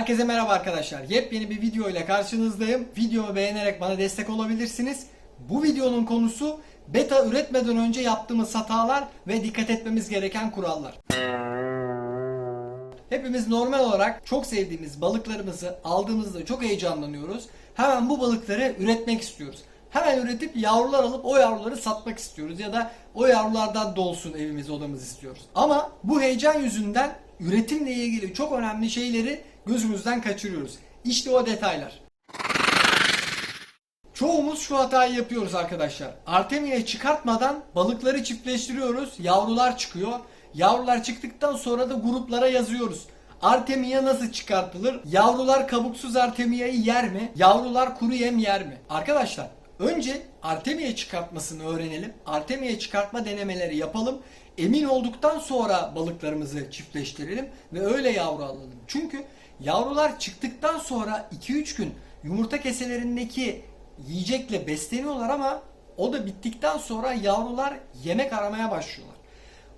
Herkese merhaba arkadaşlar. Yepyeni bir video ile karşınızdayım. Videomu beğenerek bana destek olabilirsiniz. Bu videonun konusu beta üretmeden önce yaptığımız hatalar ve dikkat etmemiz gereken kurallar. Hepimiz normal olarak çok sevdiğimiz balıklarımızı aldığımızda çok heyecanlanıyoruz. Hemen bu balıkları üretmek istiyoruz. Hemen üretip yavrular alıp o yavruları satmak istiyoruz ya da o yavrulardan dolsun evimiz odamız istiyoruz. Ama bu heyecan yüzünden üretimle ilgili çok önemli şeyleri gözümüzden kaçırıyoruz. İşte o detaylar. Çoğumuz şu hatayı yapıyoruz arkadaşlar. Artemia'yı çıkartmadan balıkları çiftleştiriyoruz. Yavrular çıkıyor. Yavrular çıktıktan sonra da gruplara yazıyoruz. Artemia nasıl çıkartılır? Yavrular kabuksuz Artemia'yı yer mi? Yavrular kuru yem yer mi? Arkadaşlar önce Artemia çıkartmasını öğrenelim. Artemia çıkartma denemeleri yapalım. Emin olduktan sonra balıklarımızı çiftleştirelim ve öyle yavru alalım. Çünkü yavrular çıktıktan sonra 2-3 gün yumurta keselerindeki yiyecekle besleniyorlar ama o da bittikten sonra yavrular yemek aramaya başlıyorlar.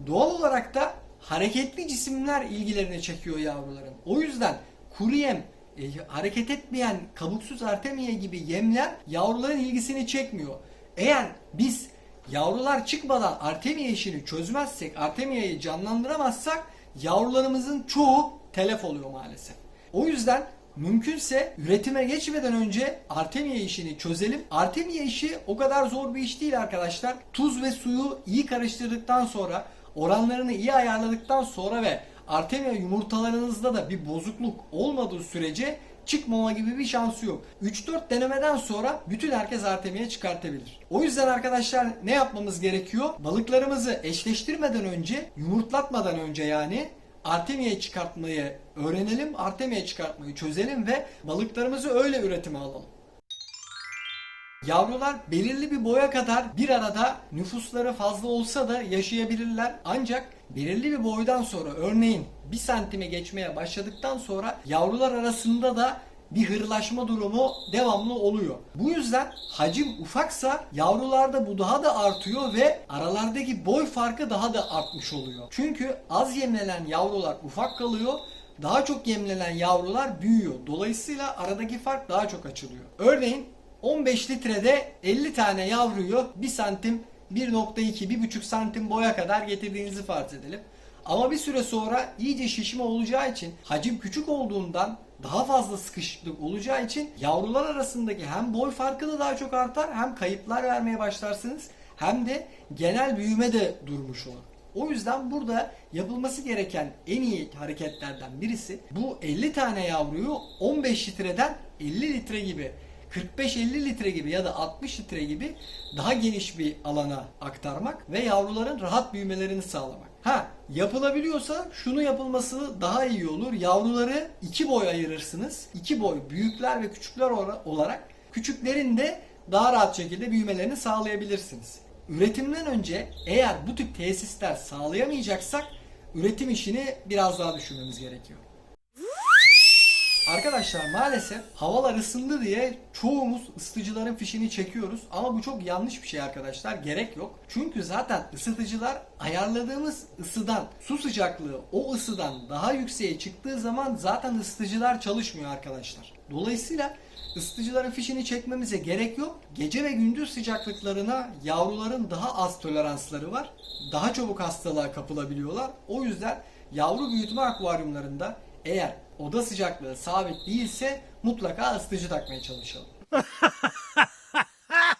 Doğal olarak da hareketli cisimler ilgilerini çekiyor yavruların. O yüzden kuru yem, e, hareket etmeyen kabuksuz artemia gibi yemler yavruların ilgisini çekmiyor. Eğer biz yavrular çıkmadan artemia işini çözmezsek, artemia'yı canlandıramazsak yavrularımızın çoğu telef oluyor maalesef. O yüzden mümkünse üretime geçmeden önce Artemia işini çözelim. Artemia işi o kadar zor bir iş değil arkadaşlar. Tuz ve suyu iyi karıştırdıktan sonra, oranlarını iyi ayarladıktan sonra ve Artemia yumurtalarınızda da bir bozukluk olmadığı sürece çıkmama gibi bir şansı yok. 3-4 denemeden sonra bütün herkes Artemia çıkartabilir. O yüzden arkadaşlar ne yapmamız gerekiyor? Balıklarımızı eşleştirmeden önce, yumurtlatmadan önce yani Artemia'yı çıkartmayı öğrenelim, Artemia'yı çıkartmayı çözelim ve balıklarımızı öyle üretime alalım. Yavrular belirli bir boya kadar bir arada nüfusları fazla olsa da yaşayabilirler. Ancak belirli bir boydan sonra örneğin bir santime geçmeye başladıktan sonra yavrular arasında da bir hırlaşma durumu devamlı oluyor. Bu yüzden hacim ufaksa yavrularda bu daha da artıyor ve aralardaki boy farkı daha da artmış oluyor. Çünkü az yemlenen yavrular ufak kalıyor daha çok yemlenen yavrular büyüyor. Dolayısıyla aradaki fark daha çok açılıyor. Örneğin 15 litrede 50 tane yavruyu 1 santim 1.2 1.5 santim boya kadar getirdiğinizi farz edelim. Ama bir süre sonra iyice şişme olacağı için hacim küçük olduğundan daha fazla sıkışıklık olacağı için yavrular arasındaki hem boy farkı da daha çok artar hem kayıplar vermeye başlarsınız hem de genel büyüme de durmuş olur. O yüzden burada yapılması gereken en iyi hareketlerden birisi bu 50 tane yavruyu 15 litreden 50 litre gibi 45-50 litre gibi ya da 60 litre gibi daha geniş bir alana aktarmak ve yavruların rahat büyümelerini sağlamak. Ha yapılabiliyorsa şunu yapılması daha iyi olur. Yavruları iki boy ayırırsınız. İki boy büyükler ve küçükler olarak küçüklerin de daha rahat şekilde büyümelerini sağlayabilirsiniz. Üretimden önce eğer bu tip tesisler sağlayamayacaksak üretim işini biraz daha düşünmemiz gerekiyor. Arkadaşlar maalesef havalar ısındı diye çoğumuz ısıtıcıların fişini çekiyoruz ama bu çok yanlış bir şey arkadaşlar gerek yok. Çünkü zaten ısıtıcılar ayarladığımız ısıdan su sıcaklığı o ısıdan daha yükseğe çıktığı zaman zaten ısıtıcılar çalışmıyor arkadaşlar. Dolayısıyla ısıtıcıların fişini çekmemize gerek yok. Gece ve gündüz sıcaklıklarına yavruların daha az toleransları var. Daha çabuk hastalığa kapılabiliyorlar. O yüzden yavru büyütme akvaryumlarında eğer oda sıcaklığı sabit değilse mutlaka ısıtıcı takmaya çalışalım.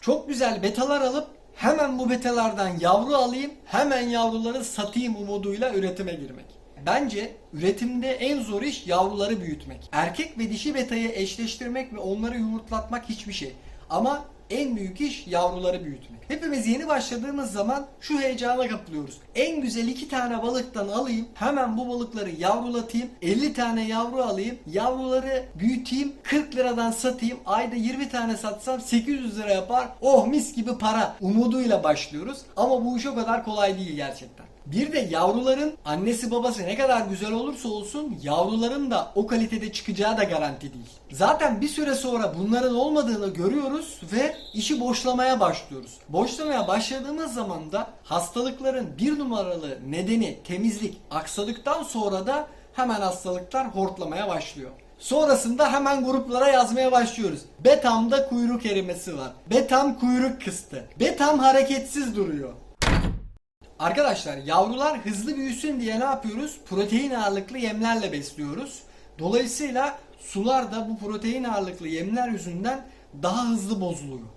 Çok güzel betalar alıp hemen bu betalardan yavru alayım, hemen yavruları satayım umuduyla üretime girmek. Bence üretimde en zor iş yavruları büyütmek. Erkek ve dişi betayı eşleştirmek ve onları yumurtlatmak hiçbir şey. Ama en büyük iş yavruları büyütmek. Hepimiz yeni başladığımız zaman şu heyecana kapılıyoruz. En güzel iki tane balıktan alayım, hemen bu balıkları yavrulatayım, 50 tane yavru alayım, yavruları büyüteyim, 40 liradan satayım, ayda 20 tane satsam 800 lira yapar, oh mis gibi para umuduyla başlıyoruz. Ama bu iş o kadar kolay değil gerçekten. Bir de yavruların annesi babası ne kadar güzel olursa olsun yavruların da o kalitede çıkacağı da garanti değil. Zaten bir süre sonra bunların olmadığını görüyoruz ve işi boşlamaya başlıyoruz. Boşlamaya başladığımız zaman da hastalıkların bir numaralı nedeni temizlik aksadıktan sonra da hemen hastalıklar hortlamaya başlıyor. Sonrasında hemen gruplara yazmaya başlıyoruz. Betam'da kuyruk erimesi var. Betam kuyruk kıstı. Betam hareketsiz duruyor. Arkadaşlar yavrular hızlı büyüsün diye ne yapıyoruz? Protein ağırlıklı yemlerle besliyoruz. Dolayısıyla sular da bu protein ağırlıklı yemler yüzünden daha hızlı bozuluyor.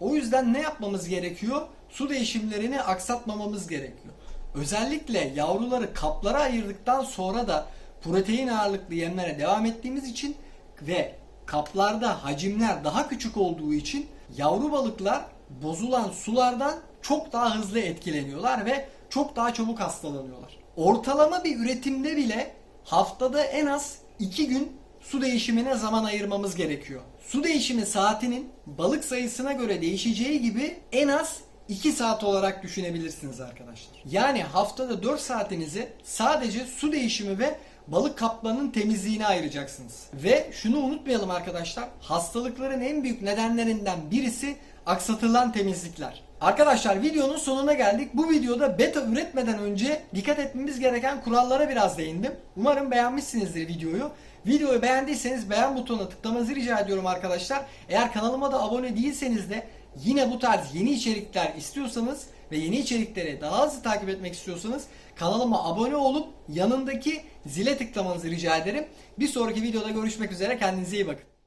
O yüzden ne yapmamız gerekiyor? Su değişimlerini aksatmamamız gerekiyor. Özellikle yavruları kaplara ayırdıktan sonra da protein ağırlıklı yemlere devam ettiğimiz için ve kaplarda hacimler daha küçük olduğu için yavru balıklar bozulan sulardan çok daha hızlı etkileniyorlar ve çok daha çabuk hastalanıyorlar. Ortalama bir üretimde bile haftada en az 2 gün su değişimine zaman ayırmamız gerekiyor. Su değişimi saatinin balık sayısına göre değişeceği gibi en az 2 saat olarak düşünebilirsiniz arkadaşlar. Yani haftada 4 saatinizi sadece su değişimi ve balık kaplarının temizliğine ayıracaksınız. Ve şunu unutmayalım arkadaşlar. Hastalıkların en büyük nedenlerinden birisi aksatılan temizlikler. Arkadaşlar videonun sonuna geldik. Bu videoda beta üretmeden önce dikkat etmemiz gereken kurallara biraz değindim. Umarım beğenmişsinizdir videoyu. Videoyu beğendiyseniz beğen butonuna tıklamanızı rica ediyorum arkadaşlar. Eğer kanalıma da abone değilseniz de yine bu tarz yeni içerikler istiyorsanız ve yeni içerikleri daha hızlı takip etmek istiyorsanız kanalıma abone olup yanındaki zile tıklamanızı rica ederim. Bir sonraki videoda görüşmek üzere kendinize iyi bakın.